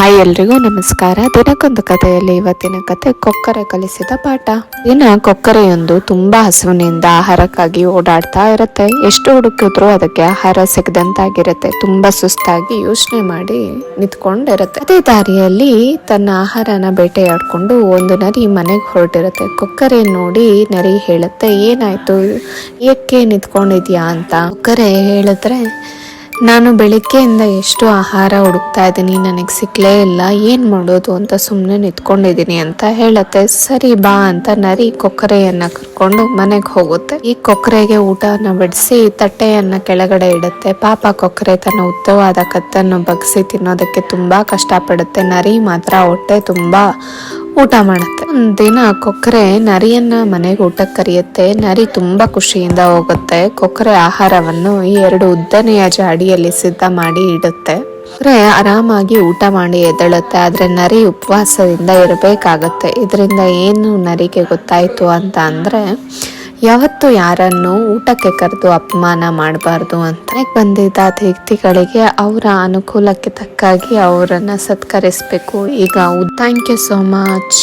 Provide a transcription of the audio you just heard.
Hi ಎಲ್ರಿಗೂ ನಮಸ್ಕಾರ. ದಿನಕ್ಕೊಂದು ಕಥೆಯಲ್ಲಿ ಇವತ್ತಿನ ಕತೆ ಕೊಕ್ಕರೆ ಕಲಿಸಿದ ಪಾಠ. ದಿನ ಕೊಕ್ಕರೆಯೊಂದು ತುಂಬಾ ಹಸುವಿನಿಂದ ಆಹಾರಕ್ಕಾಗಿ ಓಡಾಡ್ತಾ ಇರುತ್ತೆ. ಎಷ್ಟು ಹುಡುಕಿದ್ರು ಅದಕ್ಕೆ ಆಹಾರ ಸಿಗದಂತಾಗಿರುತ್ತೆ. ತುಂಬಾ ಸುಸ್ತಾಗಿ ಯೋಚನೆ ಮಾಡಿ ನಿಂತ್ಕೊಂಡಿರುತ್ತೆ. ಅದೇ ದಾರಿಯಲ್ಲಿ ತನ್ನ ಆಹಾರನ ಬೇಟೆಯಾಡ್ಕೊಂಡು ಒಂದು ನರಿ ಮನೆಗೆ ಹೊರಟಿರುತ್ತೆ. ಕೊಕ್ಕರೆ ನೋಡಿ ನರಿ ಹೇಳುತ್ತೆ, ಏನಾಯ್ತು? ಏಕೆ ನಿಂತ್ಕೊಂಡಿದ್ಯಾ ಅಂತ. ಕೊಕ್ಕರೆ ಹೇಳಿದ್ರೆ ನಾನು ಬೆಳಗ್ಗೆಯಿಂದ ಎಷ್ಟು ಆಹಾರ ಹುಡುಕ್ತಾ ಇದ್ದೀನಿ, ನನಗೆ ಸಿಕ್ಕಲೇ ಇಲ್ಲ, ಏನು ಮಾಡೋದು ಅಂತ ಸುಮ್ಮನೆ ನಿಂತ್ಕೊಂಡಿದ್ದೀನಿ ಅಂತ ಹೇಳುತ್ತೆ. ಸರಿ ಬಾ ಅಂತ ನರಿ ಕೊಕ್ಕರೆಯನ್ನು ಕರ್ಕೊಂಡು ಮನೆಗೆ ಹೋಗುತ್ತೆ. ಈ ಕೊಕ್ಕರೆಗೆ ಊಟನ ಬಡಿಸಿ ತಟ್ಟೆಯನ್ನು ಕೆಳಗಡೆ ಇಡುತ್ತೆ. ಪಾಪ ಕೊಕ್ಕರೆ ತನ್ನ ಉದ್ದವಾದ ಕತ್ತನ್ನು ಬಗ್ಸಿ ತಿನ್ನೋದಕ್ಕೆ ತುಂಬ ಕಷ್ಟಪಡುತ್ತೆ. ನರಿ ಮಾತ್ರ ಹೊಟ್ಟೆ ತುಂಬಾ ಊಟ ಮಾಡುತ್ತೆ. ಒಂದ್ ದಿನ ಕೊಕ್ಕರೆ ನರಿಯನ್ನ ಮನೆಗೆ ಊಟಕ್ಕೆ ಕರೆಯುತ್ತೆ. ನರಿ ತುಂಬಾ ಖುಷಿಯಿಂದ ಹೋಗುತ್ತೆ. ಕೊಕ್ಕರೆ ಆಹಾರವನ್ನು ಈ ಎರಡು ಉದ್ದನೆಯ ಜಾಡಿಯಲ್ಲಿ ಸಿದ್ಧ ಮಾಡಿ ಇಡುತ್ತೆ. ಕೊಕ್ಕರೆ ಆರಾಮಾಗಿ ಊಟ ಮಾಡಿ ಎದ್ದೇಳುತ್ತೆ. ಆದ್ರೆ ನರಿ ಉಪವಾಸದಿಂದ ಇರಬೇಕಾಗತ್ತೆ. ಇದರಿಂದ ಏನು ನರಿಗೆ ಗೊತ್ತಾಯ್ತು ಅಂತ ಅಂದ್ರೆ ಯಾವತ್ತು ಯಾರನ್ನು ಊಟಕ್ಕೆ ಕರೆದು ಅಪಮಾನ ಮಾಡಬಾರ್ದು ಅಂತ ಬಂದಿದ್ದ ಅತಿಥಿಗಳಿಗೆ ಅವರ ಅನುಕೂಲಕ್ಕೆ ತಕ್ಕಾಗಿ ಅವರನ್ನ ಸತ್ಕರಿಸಬೇಕು. ಈಗ ಥ್ಯಾಂಕ್ ಯು ಸೋ ಮಚ್